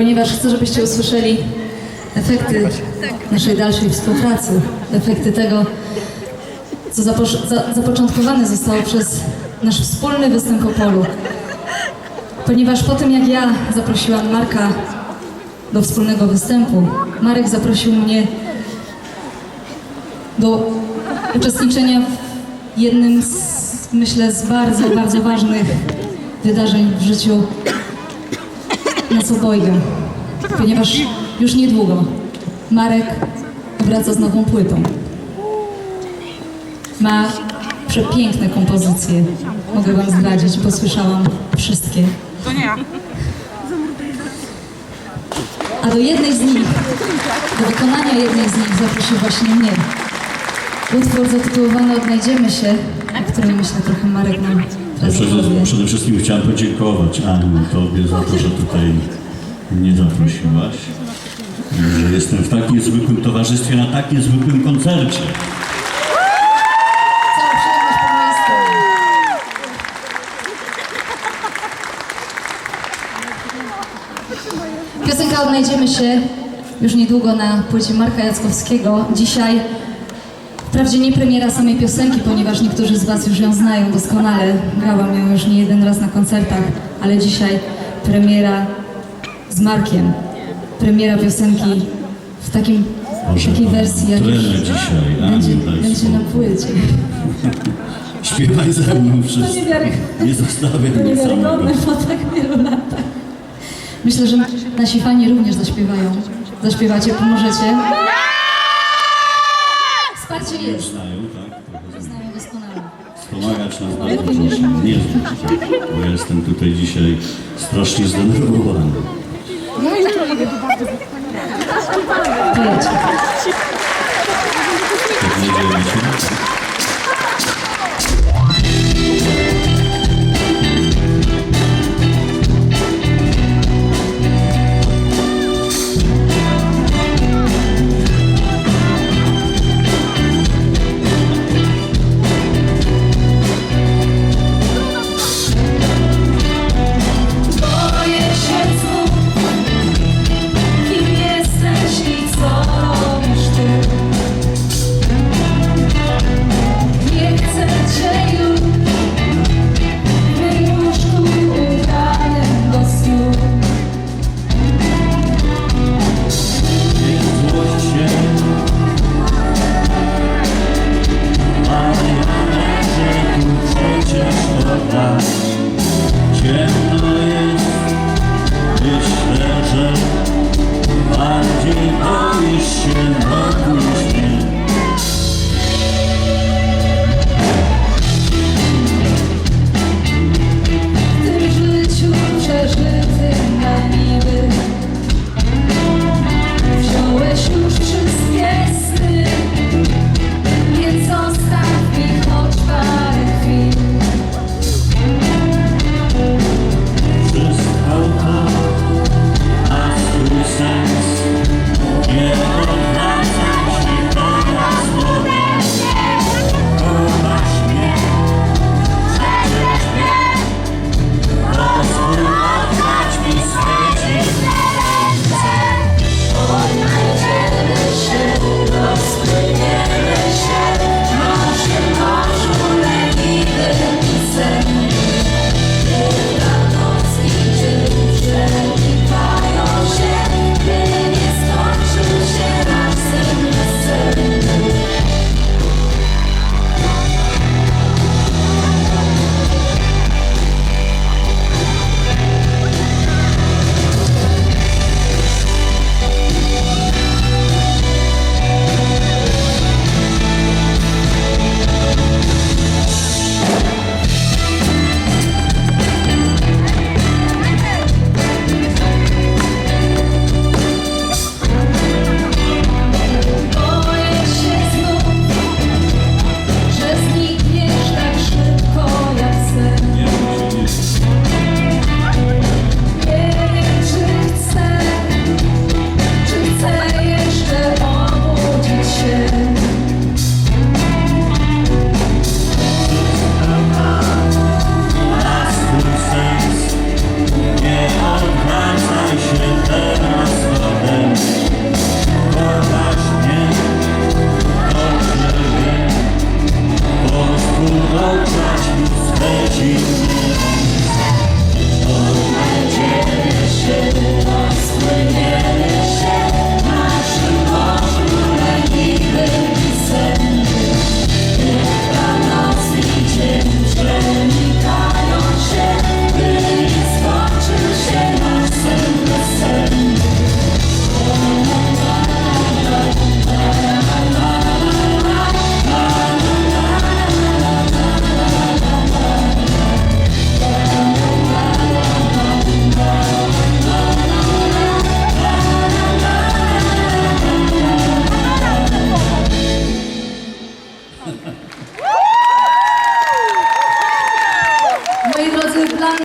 Ponieważ chcę, żebyście usłyszeli efekty naszej dalszej współpracy, efekty tego, co zaposz- za- zapoczątkowane zostało przez nasz wspólny występ o polu. Ponieważ po tym, jak ja zaprosiłam Marka do wspólnego występu, Marek zaprosił mnie do uczestniczenia w jednym z, myślę, z bardzo, bardzo ważnych wydarzeń w życiu nas obojga, ponieważ już niedługo Marek wraca z nową płytą. Ma przepiękne kompozycje, mogę Wam zdradzić, bo słyszałam wszystkie. To nie ja. A do jednej z nich, do wykonania jednej z nich zaprosił właśnie mnie. Utwór zatytułowany Odnajdziemy się, o którym myślę trochę Marek nam. Przede, przede wszystkim chciałem podziękować Aniu Tobie za to, że tutaj mnie zaprosiłaś. Że jestem w tak niezwykłym towarzystwie na tak niezwykłym koncercie. Piosenka Odnajdziemy się już niedługo na płycie Marka Jackowskiego. Dzisiaj wprawdzie nie premiera samej piosenki, ponieważ niektórzy z Was już ją znają doskonale. Grałam ją już nie jeden raz na koncertach, ale dzisiaj premiera z Markiem. Premiera piosenki w takim, Boże, takiej wersji, jak już dzisiaj, Aniu, będzie, będzie na płycie. Śpiewaj ze mną wszystko. Nie zostawiaj To niewiarygodne samego. po tak wielu latach. Myślę, że nasi fani również zaśpiewają. Zaśpiewacie, pomożecie? Wsparcie jest. Znają, tak? tak. Znają doskonale. Wspomagać nas bardzo proszę. Nie zrzucić, bo ja jestem tutaj dzisiaj strasznie zdenerwowany. No i człowiek to bardzo Dziękuję. Tak? Yeah.